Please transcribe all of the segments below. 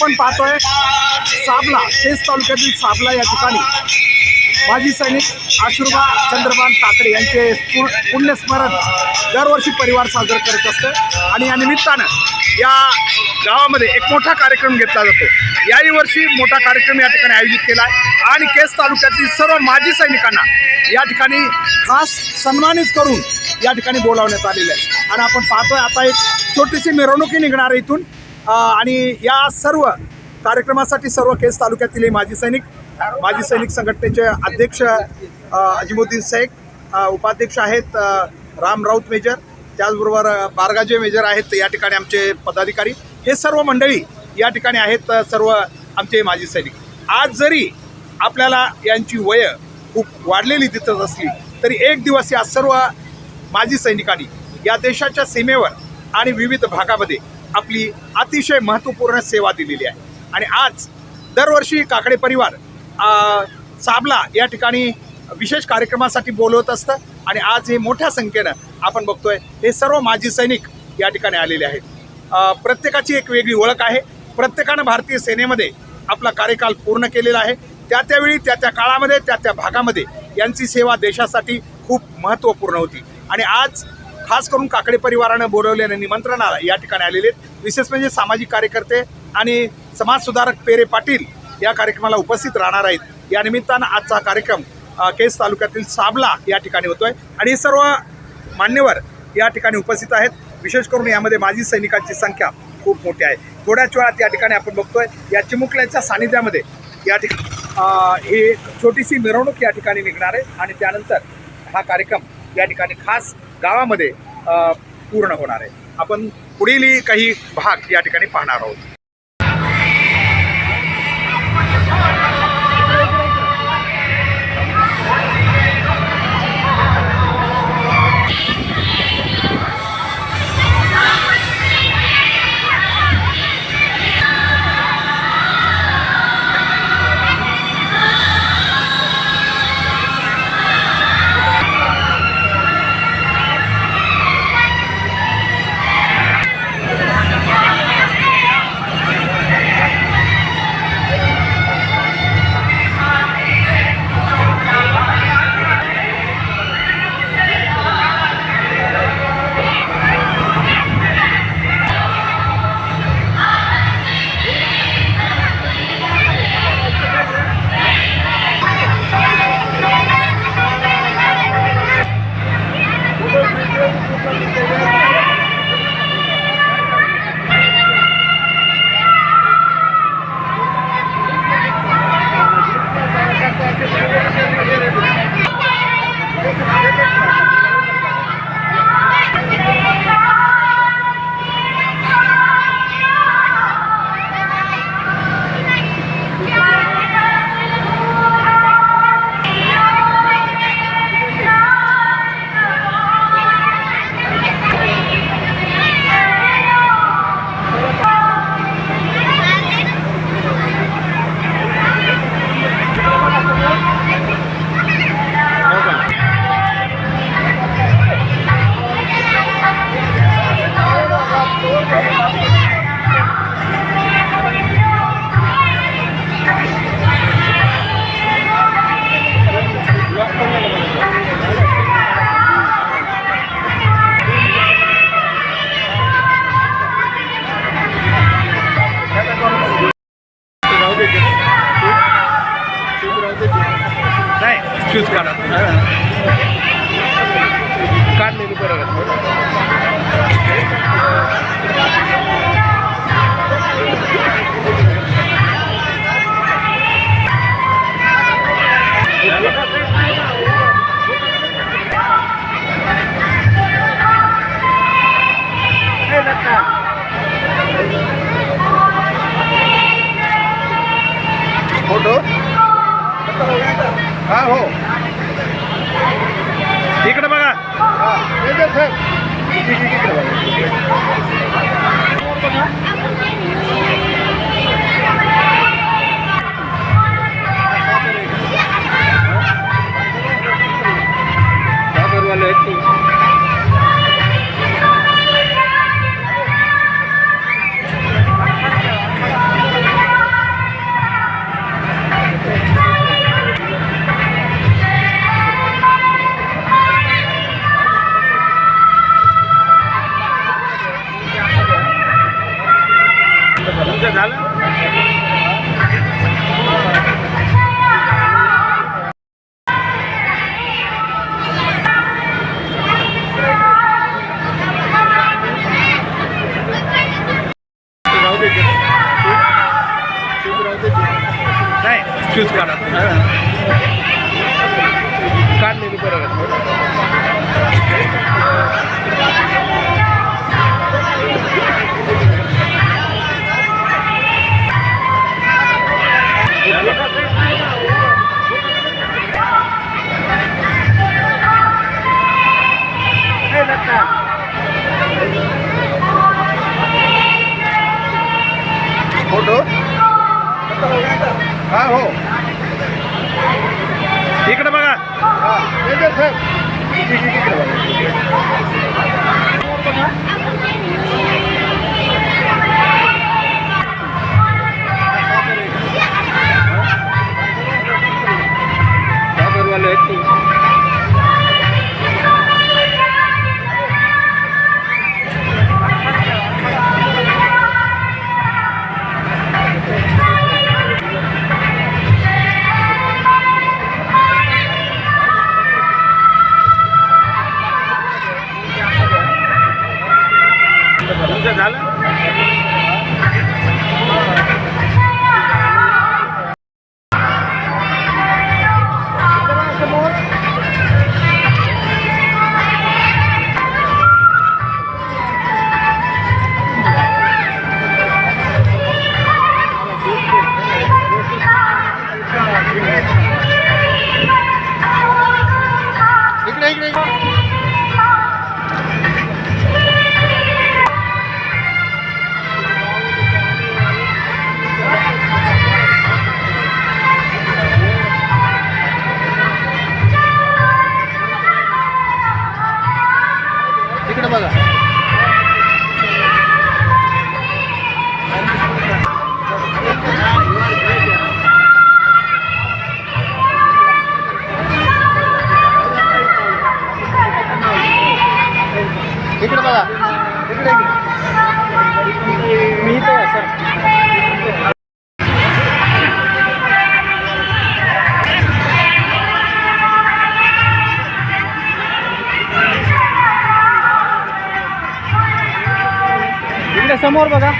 आपण पाहतोय साबला केस तालुक्यातील साबला या ठिकाणी. माजी सैनिक आशुर्बा चंद्रभान काकडे यांचे पु- पुण्यस्मरण दरवर्षी परिवार साजरा करत असतं. आणि या निमित्तानं या गावामध्ये एक मोठा कार्यक्रम घेतला जातो. याही वर्षी मोठा कार्यक्रम या ठिकाणी आयोजित केला आहे. आणि केस तालुक्यातील सर्व माजी सैनिकांना या ठिकाणी खास सन्मानित करून या ठिकाणी बोलावण्यात आलेलं आहे. आणि आपण पाहतोय आता एक छोटीशी मिरवणुकी निघणार आहे इथून. आणि या सर्व कार्यक्रमासाठी सर्व केस तालुक्यातील माजी सैनिक माजी सैनिक संघटनेचे अध्यक्ष अजिमुद्दीन शेख उपाध्यक्ष आहेत राम राऊत मेजर त्याचबरोबर बारगाजे मेजर आहेत या ठिकाणी आमचे पदाधिकारी. हे सर्व मंडळी या ठिकाणी आहेत सर्व आमचे माजी सैनिक. आज जरी आपल्याला यांची वय खूप वाढलेली दिसत असली तरी एक दिवस या सर्व माजी सैनिकांनी या देशाच्या सीमेवर आणि विविध भागामध्ये आपली अतिशय महत्त्वपूर्ण सेवा दिलेली आहे. आणि आज दरवर्षी काकडे परिवार साबला या ठिकाणी विशेष कार्यक्रमासाठी बोलवत असतं आणि आज हे मोठ्या संख्येनं आपण बघतोय हे सर्व माजी सैनिक या ठिकाणी आलेले आहेत. प्रत्येकाची एक वेगळी ओळख आहे. प्रत्येकानं भारतीय सेनेमध्ये आपला कार्यकाल पूर्ण केलेला आहे. त्या त्यावेळी त्या त्या काळामध्ये त्या त्या भागामध्ये यांची सेवा देशासाठी खूप महत्त्वपूर्ण होती. आणि आज खास करून काकडे परिवारानं बोलवलेल्या निमंत्रणाला या ठिकाणी आलेले आहेत. विशेष म्हणजे सामाजिक कार्यकर्ते आणि समाजसुधारक पेरे पाटील या कार्यक्रमाला उपस्थित राहणार आहेत. या निमित्तानं आजचा कार्यक्रम केस तालुक्यातील साबला या ठिकाणी होतोय. आणि सर्व मान्यवर या ठिकाणी उपस्थित आहेत. विशेष करून यामध्ये माजी सैनिकांची संख्या खूप मोठी आहे. थोड्याच वेळात या ठिकाणी आपण बघतोय या चिमुकल्यांच्या सानिध्यामध्ये या ठिकाणी ही छोटीशी मिरवणूक या ठिकाणी निघणार आहे. आणि त्यानंतर हा कार्यक्रम या ठिकाणी खास गावामध्ये पूर्ण होणार आहे. आपण पुढील काही भाग या ठिकाणी पाहणार आहोत. हा हा हो. इकडे बघा. तुमचं इकडे बघा. समोर बघा.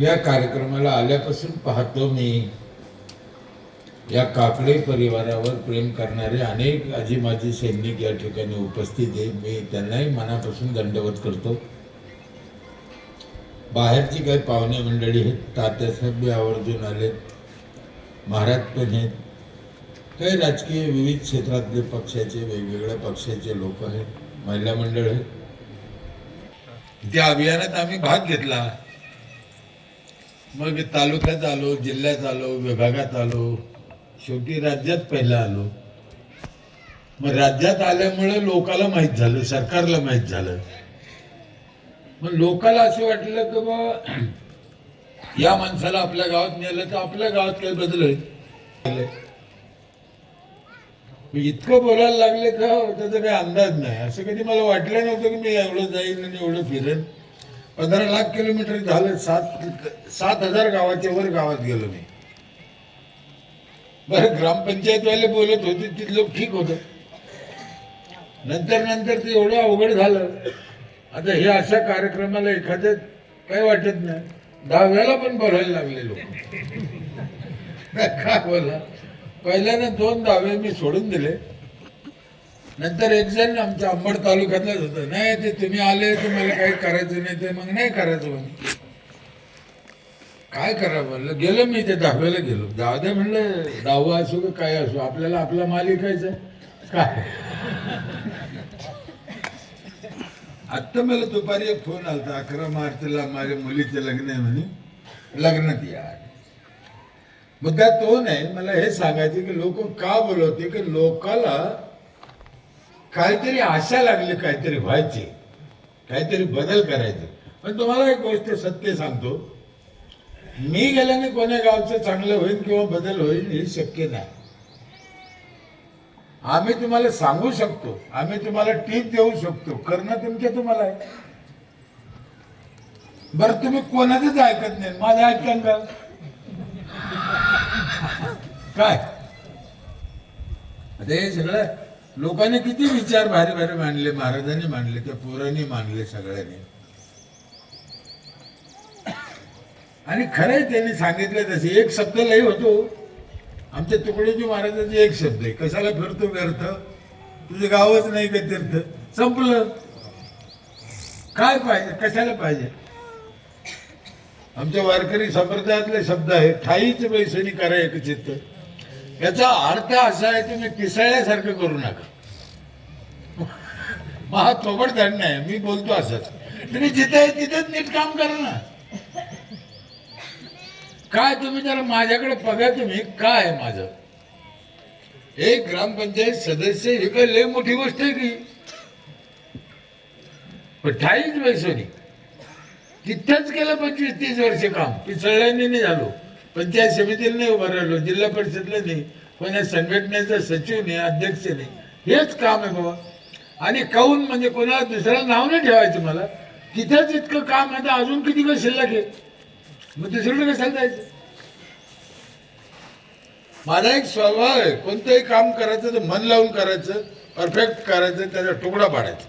या कार्यक्रमाला आल्यापासून पाहतो मी. या काकडे परिवारावर प्रेम करणारे अनेक आजी माजी सैनिक या ठिकाणी उपस्थित आहे. मी त्यांनाही मनापासून दंडवत करतो. बाहेरची काही पाहुणे मंडळी आहेत. तात्यासाहेब बी आवर्जून आलेत. महाराज पण आहेत. काही राजकीय विविध क्षेत्रातले पक्षाचे वेगवेगळ्या पक्षाचे लोक आहेत. महिला मंडळ आहेत. त्या अभियानात आम्ही भाग घेतला. मग तालुक्यात आलो जिल्ह्यात आलो विभागात आलो शेवटी राज्यात पहिला आलो. मग राज्यात आल्यामुळे लोकाला माहीत झालं सरकारला माहीत झालं. मग लोकाला असं वाटलं की बा या माणसाला आपल्या गावात नेलं तर आपल्या गावात काही बदल इतकं बोलायला लागले का त्याचा काही अंदाज नाही. असं कधी मला वाटलं नव्हतं की मी एवढं जाईन आणि एवढं फिरेन. पंधरा लाख किलोमीटर झालं सात सात हजार गावाच्या वर गावात गेलो मी. बरं ग्रामपंचायतवाले बोलत होते ते लोक ठीक होत. नंतर नंतर ते एवढं अवघड झालं. आता हे अशा कार्यक्रमाला एखाद्या काही वाटत नाही. दहाव्याला पण बोलायला लागले लोक. काय बोला? पहिल्यानं दोन दहावे मी सोडून दिले. नंतर एक जण आमच्या अंबड तालुक्यातलाच होतं. नाही ते तुम्ही आले तुम्हाला काही करायचं नाही ते मग नाही करायचं म्हणे काय करा म्हणलं? गेलो मी ते दहाव्याला गेलो. दहाव्या म्हणलं दहावा असो का काय असो आपल्याला आपला माल विकायचा काय? आत्ता मला दुपारी एक फोन आलता अकरा मार्चला माझ्या मुलीचे लग्न आहे म्हणे. लग्नात या. मुद्दा तो नाही मला हे सांगायचे की लोक का बोलवते? की लोकाला काहीतरी आशा लागली काहीतरी व्हायची काहीतरी बदल करायचे. पण तुम्हाला एक गोष्ट सत्य सांगतो. मी गेल्याने कोण्या गावचं चांगलं होईल किंवा बदल होईल हे शक्य नाही. आम्ही तुम्हाला सांगू शकतो आम्ही तुम्हाला टीप देऊ शकतो. करणं तुमच्या तुम्हाला आहे. बरं तुम्ही कोणाचंच ऐकत नाही. माझं ऐकता का? काय? अरे सगळं लोकांनी किती विचार भारी भारी मांडले महाराजांनी मांडले त्या पोरांनी मांडले सगळ्यांनी. आणि खरंय त्यांनी सांगितलं तसे एक शब्द लय होतो. आमच्या तुकडोजी महाराजांचे एक शब्द आहे कशाला फिरतो व्यर्थ? तुझं गावच नाही का तीर्थ? संपलं. काय पाहिजे? कशाला पाहिजे? आमच्या वारकरी संप्रदायातले शब्द आहे ठाईच पैसनी करा एक चित्त याचा अर्थ असा आहे तुम्ही पिसळल्यासारखं करू नका. महा थोबड धरण आहे मी बोलतो असंच. तुम्ही जिथे आहे तिथेच नीट काम करा ना. काय तुम्ही जरा माझ्याकडे बघा तुम्ही काय आहे माझं? एक ग्रामपंचायत सदस्य ही काय लय मोठी गोष्ट आहे की? पण ठाईच वैसोनी तिथंच केलं पंचवीस तीस वर्ष काम. पिसळल्याने नाही झालो. पंचायत समितीला नाही उभं राहिलो जिल्हा परिषदला नाही पण या संघटनेचा सचिव नाही अध्यक्ष नाही. हेच काम आहे बाबा. आणि काऊन म्हणजे कोणाला दुसऱ्याला नाव नाही ठेवायचं मला? तिथंच इतकं काम आहे तर अजून किती वेळ शिल्लक आहे? मग दुसरीकडे कशाला जायचं? माझा एक स्वभाव आहे कोणतंही काम करायचं तर मन लावून करायचं परफेक्ट करायचं त्याचा तुकडा पाडायचा.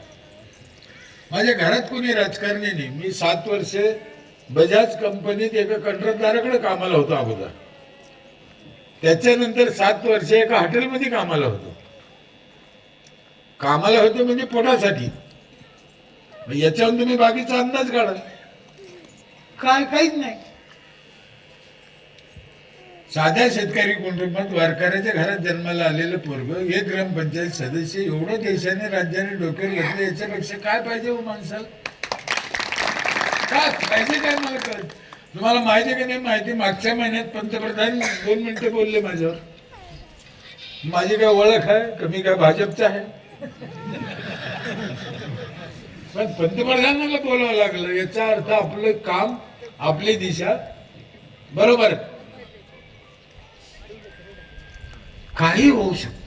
माझ्या घरात कोणी राजकारणी नाही. मी सात वर्षे बजाज कंपनीत एका कंत्राटदाराकडे कामाला होतो अगोदर. त्याच्यानंतर सात वर्ष एका हॉटेलमध्ये कामाला होतो. कामाला होतो म्हणजे पोटासाठी. मग याच्यावरून तुम्ही बाकीचा अंदाज काढा. काय काहीच नाही. साध्या शेतकरी कुटुंबात वारकऱ्याच्या घरात जन्माला आलेलं पोरग एक ग्रामपंचायत सदस्य एवढं देशाने राज्याने डोक्यावर घेतलं याच्यापेक्षा काय पाहिजे हो माणसाला? काय पाहिजे काय मला कळत? तुम्हाला माहिती आहे का नाही माहिती? मागच्या महिन्यात पंतप्रधान दोन मिनिटं बोलले माझ्यावर. माझी काय ओळख आहे? कमी काय भाजपचं आहे? पण पंतप्रधानांना बोलावं लागलं. याचा अर्थ आपलं काम आपली दिशा. बरोबर? काही होऊ शकत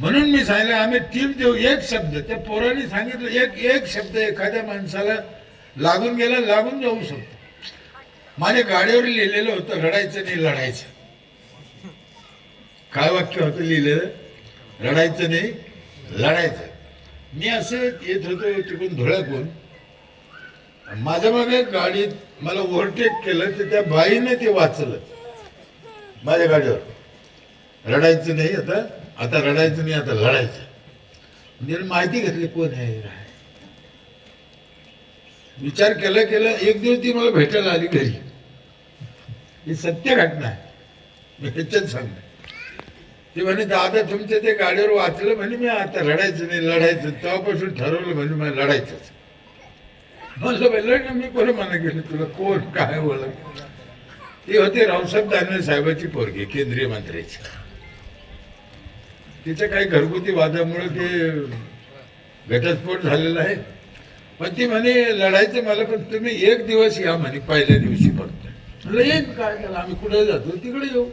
म्हणून मी सांगितलं आम्ही टीम देऊ एक शब्द. त्या पोरांनी सांगितलं एक एक शब्द एखाद्या माणसाला लागून गेला लागून जाऊ शकतो. माझ्या गाडीवर लिहिलेलं होतं रडायचं नाही लढायचं. काय वाक्य होतं लिहिलेलं? रडायचं नाही लढायचं. मी असं येत होतो तिकडून धुळ्याकून माझ्या मागे गाडीत मला ओव्हरटेक केलं तर त्या बाईने ते वाचलं. माझ्या गाडीवर. रडायचं नाही आता. आता रडायचं नाही आता लढायचं. म्हणजे माहिती घेतली कोण आहे विचार केला केला एक दिवस ती मला भेटायला आली घरी. ही सत्य घटना आहे. मी ह्याच्यात सांगतो. ते म्हणे दादा तुमच्या ते गाडीवर वाचलं म्हणे मी आता रडायचं नाही लढायचं. तेव्हापासून ठरवलं म्हणजे मला लढायचंच. म्हणलं म्हणलं ना मी कोण म्हणा गेलं तुला? कोण? काय बोला ते होते रावसाहेब दानवे साहेबाची पोरगी केंद्रीय मंत्र्याची. तिथे काही घरगुती वादामुळे ते घटस्फोट झालेला आहे. पण ती म्हणे लढायचं मला पण तुम्ही एक दिवस या म्हणे पहिल्या दिवशी फक्त. म्हणलं येईन काय त्याला? आम्ही कुठे जातो? तिकडे येऊ.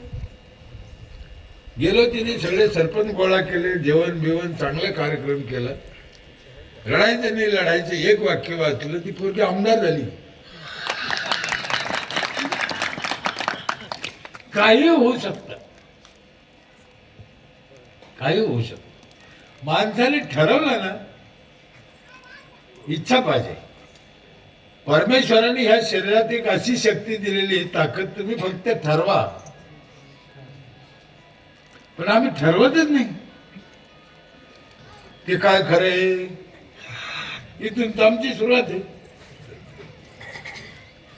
गेलो तिने सगळे सरपंच गोळा केले जेवण बिवण चांगला कार्यक्रम केला. लढायचं नाही लढायचं. एक वाक्य वाचलं ती पोरगी आमदार झाली. काही होऊ शकतं. काही होऊ शकत माणसाने ठरवलं ना इच्छा पाहिजे. परमेश्वराने ह्या शरीरात एक अशी शक्ती दिलेली आहे, ताकद तुम्ही फक्त ठरवा. पण आम्ही ठरवतच नाही. ते काय खरंय इथून तर आमची सुरुवात आहे.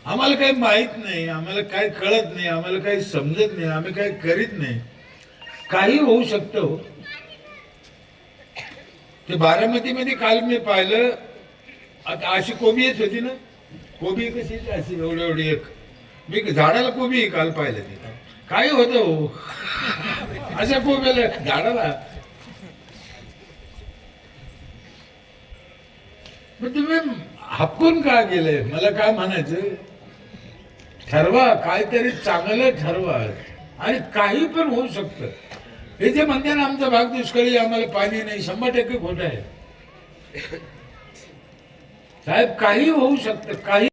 आम्हाला काही माहीत नाही आम्हाला काही कळत नाही आम्हाला काही समजत नाही आम्ही काही करीत नाही. काही होऊ शकतं हो. ते बारामती मध्ये काल मी पाहिलं आता अशी कोबी येत होती ना कोबी कशी अशी एवढी एवढी एक. मी झाडाला कोबी काल पाहिलं ते काय होतं हो? अशा कोबीला झाडाला. मग तुम्ही हपकून का गेले? मला काय म्हणायचं? ठरवा काहीतरी चांगलं ठरवा. आणि काही पण होऊ शकतं. हे जे म्हणते ना आमचा भाग दुष्काळी आम्हाला पाणी नाही शंभर टक्के खोट आहे. साहेब काही होऊ शकतं काही